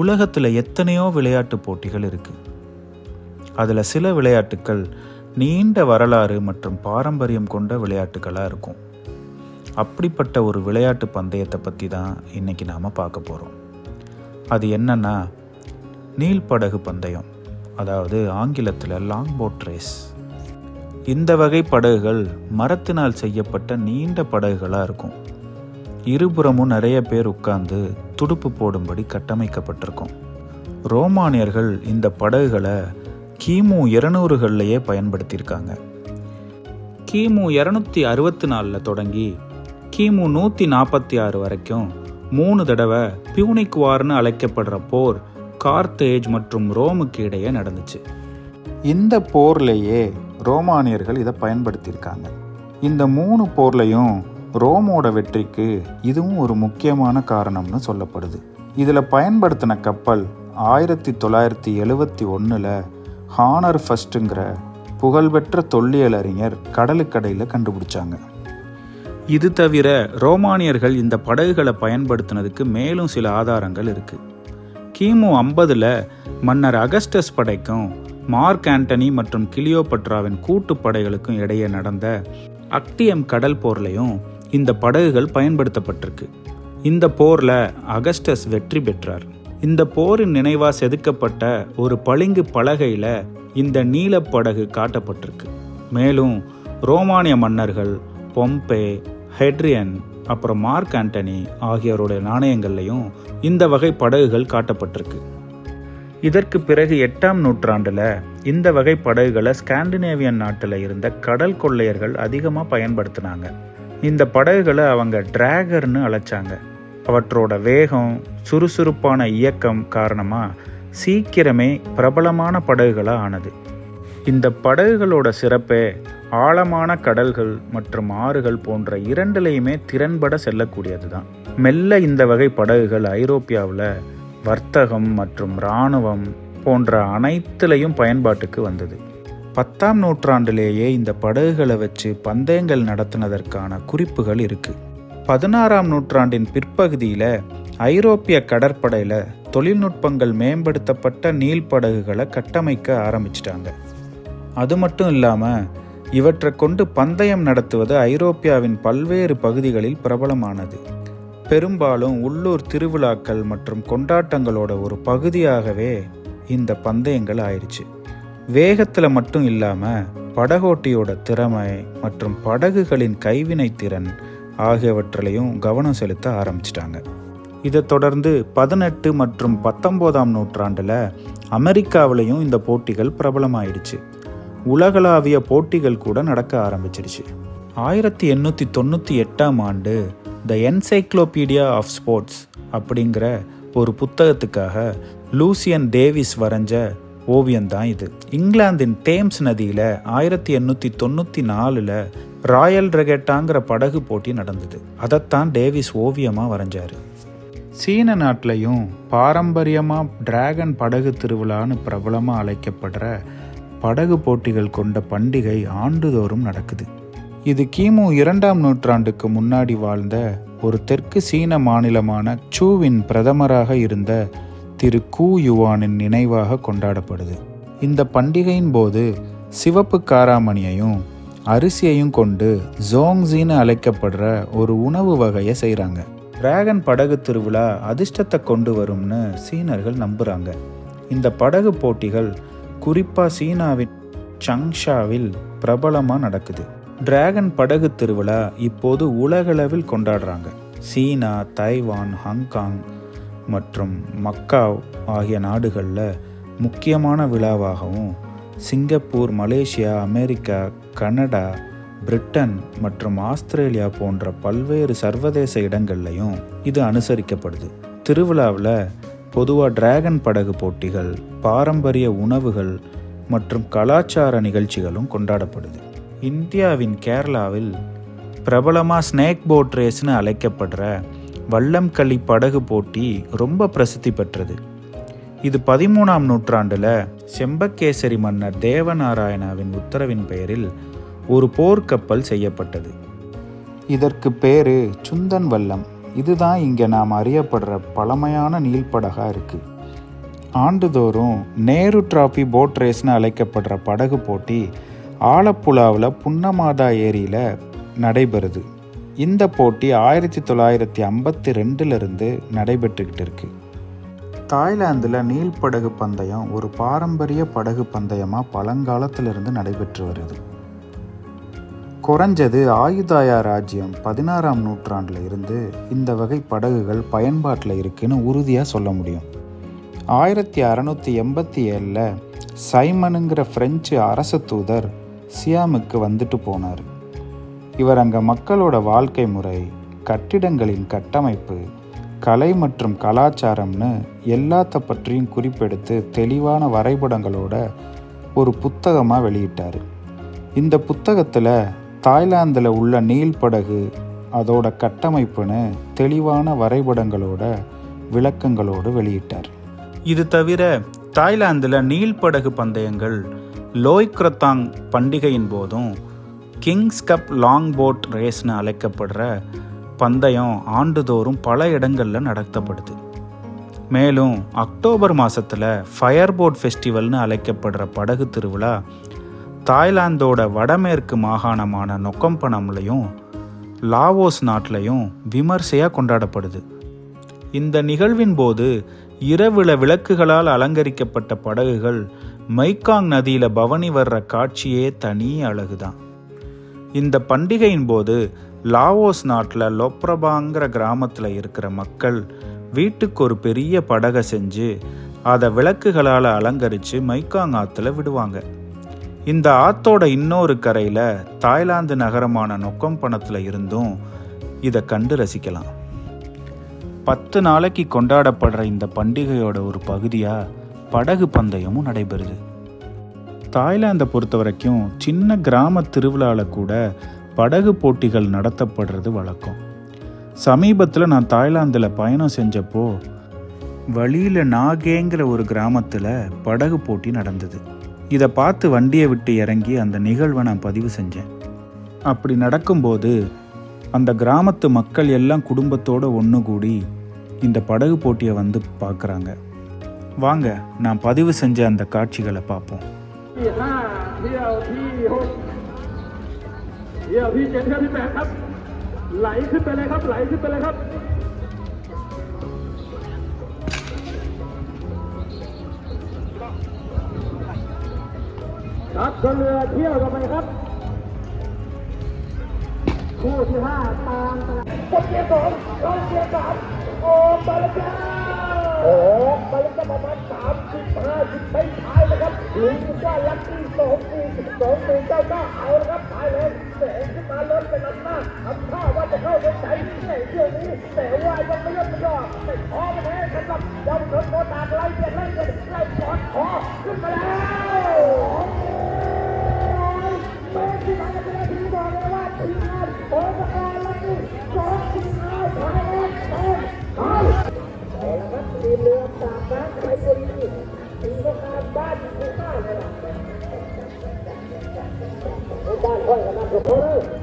உலகத்தில் எத்தனையோ விளையாட்டு போட்டிகள் இருக்குது அதில் சில விளையாட்டுக்கள் நீண்ட வரலாறு மற்றும் பாரம்பரியம் கொண்ட விளையாட்டுகளாக இருக்கும். அப்படிப்பட்ட ஒரு விளையாட்டு பந்தயத்தை பற்றி தான் இன்னைக்கு நாம் பார்க்க போகிறோம் அது என்னன்னா நீள்படகு பந்தயம் அதாவது ஆங்கிலத்தில் லாங் போட் ரேஸ் இந்த வகை படகுகள் மரத்தினால் செய்யப்பட்ட நீண்ட படகுகளாக இருக்கும். இருபுறமும் நிறைய பேர் உட்கார்ந்து துடுப்பு போடும்படி கட்டமைக்கப்பட்டிருக்கும். ரோமானியர்கள் இந்த படகுகளை கிமு இருநூறுகள்லையே பயன்படுத்தியிருக்காங்க. கிமு இரநூத்தி அறுபத்தி நாலில் தொடங்கி கிமு நூற்றி நாற்பத்தி ஆறு வரைக்கும் மூணு தடவை பியூனிக் வார்னு அழைக்கப்படுற போர் கார்த்தேஜ் மற்றும் ரோமுக்கு இடையே நடந்துச்சு. இந்த போர்லேயே ரோமானியர்கள் இதை பயன்படுத்தியிருக்காங்க. இந்த மூணு போர்லையும் ரோமோட வெற்றிக்கு இதுவும் ஒரு முக்கியமான காரணம்னு சொல்லப்படுது. இதில் பயன்படுத்தின கப்பல் ஆயிரத்தி தொள்ளாயிரத்தி எழுவத்தி ஒன்றில் ஹானர் ஃபஸ்ட்டுங்கிற புகழ்பெற்ற தொல்லியல் அறிஞர் கடலுக்கடையில் கண்டுபிடிச்சாங்க. இது தவிர ரோமானியர்கள் இந்த படகுகளை பயன்படுத்தினதுக்கு மேலும் சில ஆதாரங்கள் இருக்குது கிமு ஐம்பதில் மன்னர் அகஸ்டஸ் படைக்கும் மார்க் ஆண்டனி மற்றும் கிளியோபட்ராவின் கூட்டு படைகளுக்கும் இடையே நடந்த அக்டியம் கடல் போர்லையும் இந்த படகுகள் பயன்படுத்தப்பட்டிருக்கு. இந்த போரில் அகஸ்டஸ் வெற்றி பெற்றார். இந்த போரின் நினைவாக செதுக்கப்பட்ட ஒரு பளிங்கு பலகையில் இந்த நீலப்படகு காட்டப்பட்டிருக்கு. மேலும் ரோமானிய மன்னர்கள் பொம்பே ஹெட்ரியன் அப்புறம் மார்க் ஆண்டனி ஆகியோருடைய நாணயங்கள்லையும் இந்த வகை படகுகள் காட்டப்பட்டிருக்கு. இதற்கு பிறகு எட்டாம் நூற்றாண்டில் இந்த வகை படகுகளை ஸ்காண்டினேவியன் நாட்டில் இருந்த கடல் கொள்ளையர்கள் அதிகமாக பயன்படுத்தினாங்க. இந்த படகுகளை அவங்க டிராகர்னு அழைச்சாங்க. அவற்றோட வேகம் சுறுசுறுப்பான இயக்கம் காரணமாக சீக்கிரமே பிரபலமான படகுகளாக ஆனது. இந்த படகுகளோட சிறப்பே ஆழமான கடல்கள் மற்றும் ஆறுகள் போன்ற இரண்டிலையுமே திறன்பட செல்லக்கூடியது தான் மெல்ல இந்த வகை படகுகள் ஐரோப்பியாவில் வர்த்தகம் மற்றும் இராணுவம் போன்ற அனைத்துலேயும் பயன்பாட்டுக்கு வந்தது. பத்தாம் நூற்றாண்டிலேயே இந்த படகுகளை வச்சு பந்தயங்கள் நடத்தினதற்கான குறிப்புகள் இருக்கு. பதினாறாம் நூற்றாண்டின் பிற்பகுதியில் ஐரோப்பிய கடற்படையில் தொழில்நுட்பங்கள் மேம்படுத்தப்பட்ட நீள்படகுகளை கட்டமைக்க ஆரம்பிச்சிட்டாங்க. அது மட்டும் இல்லாமல் இவற்றை கொண்டு பந்தயம் நடத்துவது ஐரோப்பியாவின் பல்வேறு பகுதிகளில் பிரபலமானது. பெரும்பாலும் உள்ளூர் திருவிழாக்கள் மற்றும் கொண்டாட்டங்களோட ஒரு பகுதியாகவே இந்த பந்தயங்கள் ஆயிடுச்சு வேகத்தில் மட்டும் இல்லாமல் படகோட்டியோட திறமை மற்றும் படகுகளின் கைவினை திறன் ஆகியவற்றிலையும் கவனம் செலுத்த ஆரம்பிச்சிட்டாங்க. இதை தொடர்ந்து பதினெட்டு மற்றும் பத்தொம்போதாம் நூற்றாண்டில் அமெரிக்காவிலையும் இந்த போட்டிகள் பிரபலமாயிடுச்சு. உலகளாவிய போட்டிகள் கூட நடக்க ஆரம்பிச்சிடுச்சு. ஆயிரத்தி எண்ணூற்றி தொண்ணூற்றி எட்டாம் ஆண்டு த என்சைக்ளோபீடியா ஆஃப் ஸ்போர்ட்ஸ் அப்படிங்கிற ஒரு புத்தகத்துக்காக லூசியன் டேவிஸ் வரைஞ்ச ஓவியம்தான் இது. இங்கிலாந்தின் தேம்ஸ் நதியில் ஆயிரத்தி எண்ணூற்றி தொண்ணூற்றி நாலில் ராயல் ரெகெட்டாங்கிற படகு போட்டி நடந்தது. அதைத்தான் டேவிஸ் ஓவியமாக வரைஞ்சார். சீன நாட்டிலையும் பாரம்பரியமாக டிராகன் படகு திருவிழான்னு பிரபலமாக அழைக்கப்படுற படகு போட்டிகள் கொண்ட பண்டிகை ஆண்டுதோறும் நடக்குது. இது கிமு இரண்டாம் நூற்றாண்டுக்கு முன்னாடி வாழ்ந்த ஒரு தெற்கு சீன மாநிலமான சூவின் பிரதமராக இருந்த திரு கூ யுவானின் நினைவாக கொண்டாடப்படுது. இந்த பண்டிகையின் போது சிவப்பு காராமணியையும் அரிசியையும் கொண்டு ஜோங்ஸின்னு அழைக்கப்படுற ஒரு உணவு வகையை செய்கிறாங்க டிராகன் படகு திருவிழா அதிர்ஷ்டத்தை கொண்டு வரும்னு சீனர்கள் நம்புகிறாங்க இந்த படகு போட்டிகள் குறிப்பாக சீனாவின் சங்ஷாவில் பிரபலமாக நடக்குது. டிராகன் படகு திருவிழா இப்போது உலகளவில் கொண்டாடுறாங்க. சீனா தைவான் ஹாங்காங் மற்றும் மக்காவ் ஆகிய நாடுகளில் முக்கியமான விழாவாகவும் Singapore Malaysia America Canada Britain மற்றும் ஆஸ்திரேலியா போன்ற பல்வேறு சர்வதேச இடங்கள்லையும் இது அனுசரிக்கப்படுது. திருவிழாவில் பொதுவாக டிராகன் படகு போட்டிகள் பாரம்பரிய உணவுகள் மற்றும் கலாச்சார நிகழ்ச்சிகளும் கொண்டாடப்படுது. இந்தியாவின் கேரளாவில் பிரபலமாக ஸ்னேக் போட் ரேஸ்னு அழைக்கப்படுற வல்லம்களி படகு போட்டி ரொம்ப பிரசித்தி பெற்றது. இது பதிமூணாம் நூற்றாண்டில் செம்பக்கேசரி மன்னர் தேவநாராயணாவின் உத்தரவின் பெயரில் ஒரு போர்க்கப்பல் செய்யப்பட்டது. இதற்கு பேரு சுந்தன் வல்லம். இதுதான் இங்கே நாம் அறியப்படுற பழமையான நீள்படகாக இருக்கு. ஆண்டுதோறும் நேரு டிராஃபி போட் ரேஸ்னு அழைக்கப்படுற படகு போட்டி ஆலப்புழாவில் புன்னமாதா ஏரியில் நடைபெறுது. இந்த போட்டி ஆயிரத்தி தொள்ளாயிரத்தி ஐம்பத்தி ரெண்டுலேருந்து நடைபெற்றுக்கிட்டு இருக்கு. தாய்லாந்தில் நீல் படகு பந்தயம் ஒரு பாரம்பரிய படகு பந்தயமாக பழங்காலத்திலிருந்து நடைபெற்று வருது. குறைஞ்சது ஆயுதாயா ராஜ்யம் பதினாறாம் நூற்றாண்டில் இருந்து இந்த வகை படகுகள் பயன்பாட்டில் இருக்குன்னு உறுதியாக சொல்ல முடியும். ஆயிரத்தி அறநூற்றி எண்பத்தி ஏழில் சைமனுங்கிற ஃப்ரெஞ்சு அரச தூதர் சியாமுக்கு வந்துட்டு போனார். இவர் அங்கே மக்களோட வாழ்க்கை முறை கட்டிடங்களின் கட்டமைப்பு கலை மற்றும் கலாச்சாரம்னு எல்லாத்த பற்றியும் குறிப்பெடுத்து தெளிவான வரைபடங்களோட ஒரு புத்தகமாக வெளியிட்டார். இந்த புத்தகத்தில் தாய்லாந்தில் உள்ள நீள்படகு அதோட கட்டமைப்புன்னு தெளிவான வரைபடங்களோட விளக்கங்களோடு வெளியிட்டார். இது தவிர தாய்லாந்தில் நீள்படகு பந்தயங்கள் லோய்க்ரத்தாங் பண்டிகையின் போதும் கிங்ஸ் கப் லாங் போட் ரேஸ்னு அழைக்கப்படுற பந்தயம் ஆண்டுதோறும் பல இடங்களில் நடத்தப்படுது. மேலும் அக்டோபர் மாதத்தில் ஃபயர் போட் ஃபெஸ்டிவல்னு அழைக்கப்படுற படகு திருவிழா தாய்லாந்தோட வடமேற்கு மாகாணமான நொக்கம்பனம்லையும் லாவோஸ் நாட்டிலையும் விமர்சையாக கொண்டாடப்படுது. இந்த நிகழ்வின் போது இரவுல விளக்குகளால் அலங்கரிக்கப்பட்ட படகுகள் மைக்காங் நதியில் பவனி வர்ற காட்சியே தனி அழகுதான். இந்த பண்டிகையின் போது லாவோஸ் நாட்டில் லொப்ரபாங்கிற கிராமத்தில் இருக்கிற மக்கள் வீட்டுக்கு ஒரு பெரிய படகை செஞ்சு அதை விளக்குகளால் அலங்கரித்து மைக்காங் ஆற்றுல விடுவாங்க. இந்த ஆத்தோட இன்னொரு கரையில் தாய்லாந்து நகரமான நொக்கம்பணத்தில் இருந்தும் இதை கண்டு ரசிக்கலாம். பத்து நாளைக்கு கொண்டாடப்படுற இந்த பண்டிகையோட ஒரு பகுதியாக படகு பந்தயமும் நடைபெறுது. தாய்லாந்தை பொறுத்த வரைக்கும் சின்ன கிராம திருவிழாவில் கூட படகு போட்டிகள் நடத்தப்படுறது வழக்கம். சமீபத்தில் நான் தாய்லாந்தில் பயணம் செஞ்சப்போ வழியில் நாகேங்கிற ஒரு கிராமத்தில் படகு போட்டி நடந்தது. இதை பார்த்து வண்டியை விட்டு இறங்கி அந்த நிகழ்வை நான் பதிவு செஞ்சேன். அப்படி நடக்கும்போது அந்த கிராமத்து மக்கள் எல்லாம் குடும்பத்தோடு ஒன்று கூடி இந்த படகு போட்டியை வந்து பார்க்குறாங்க. வாங்க நான் பதிவு செஞ்ச அந்த காட்சிகளை பார்ப்போம். ที่ห้าเที่ยวที่หกเที่ยวที่เจ็ดเที่ยวที่แปดครับ ไหลขึ้นไปเลยครับ ไหลขึ้นไปเลยครับครับเรือเที่ยวกันไปครับคู่ที่ห้าตามกดเกียร์สองลงเกียร์สามโอ้บาลจ้า โอ้บาลจ้าประมาณสามสิบห้าสิบไปท้ายนะครับลุงว่าลักกี้สองสี่สิบสองหนึ่งเจ้าหน้าเอาละครับท้ายเลยแสงขึ้นมาล้นไปนำหน้าทำท่าว่าจะเข้าไปใช้ในเที่ยวนี้แต่ว่ายังไม่ยอมไม่ยอมไม่พอไม่แพ้สำหรับเยาวชนโมตากไล่เบียดไล่เบียดไล่กอดคอขึ้นมาแล้วเป็นที่มาจะได้ที่บอกเลยว่าทีมงานโอ้ประกาศลักกี้สองทีมงาน 너를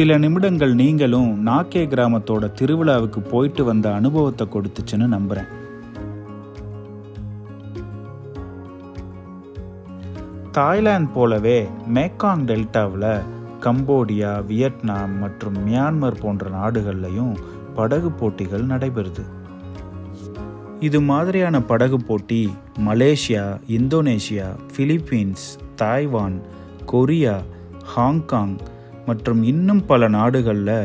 சில நிமிடங்கள் நீங்களும் நாக்கே கிராமத்தோட திருவிழாவுக்கு போயிட்டு வந்த அனுபவத்தை கொடுத்துச்சுன்னு நம்புகிறேன் தாய்லாந்து போலவே மேக்காங் டெல்டாவில் கம்போடியா வியட்நாம் மற்றும் மியான்மர் போன்ற நாடுகள்லையும் படகு போட்டிகள் நடைபெறுது. இது மாதிரியான படகு போட்டி Malaysia Indonesia Philippines Taiwan Korea Hong Kong மற்றும் இன்னும் பல நாடுகளில்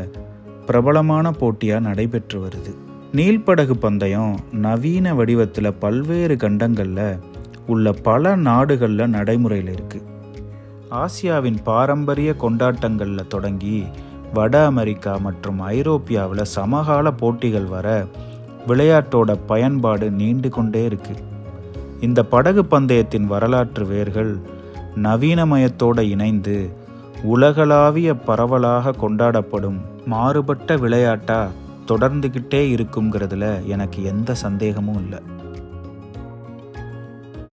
பிரபலமான போட்டியாக நடைபெற்று வருது. நீள்படகு பந்தயம் நவீன வடிவத்தில் பல்வேறு கண்டங்களில் உள்ள பல நாடுகளில் நடைமுறையில் இருக்குது ஆசியாவின் பாரம்பரிய கொண்டாட்டங்களில் தொடங்கி வட அமெரிக்கா மற்றும் ஐரோப்பியாவில் சமகால போட்டிகள் வர விளையாட்டோட பயன்பாடு நீண்டு கொண்டே இருக்கு. இந்த படகு பந்தயத்தின் வரலாற்று வேர்கள் நவீனமயத்தோடு இணைந்து உலகளாவிய பரவலாக கொண்டாடப்படும் மாறுபட்ட விளையாட்டா தொடர்ந்துகிட்டே இருக்குங்கிறதுல எனக்கு எந்த சந்தேகமும் இல்லை.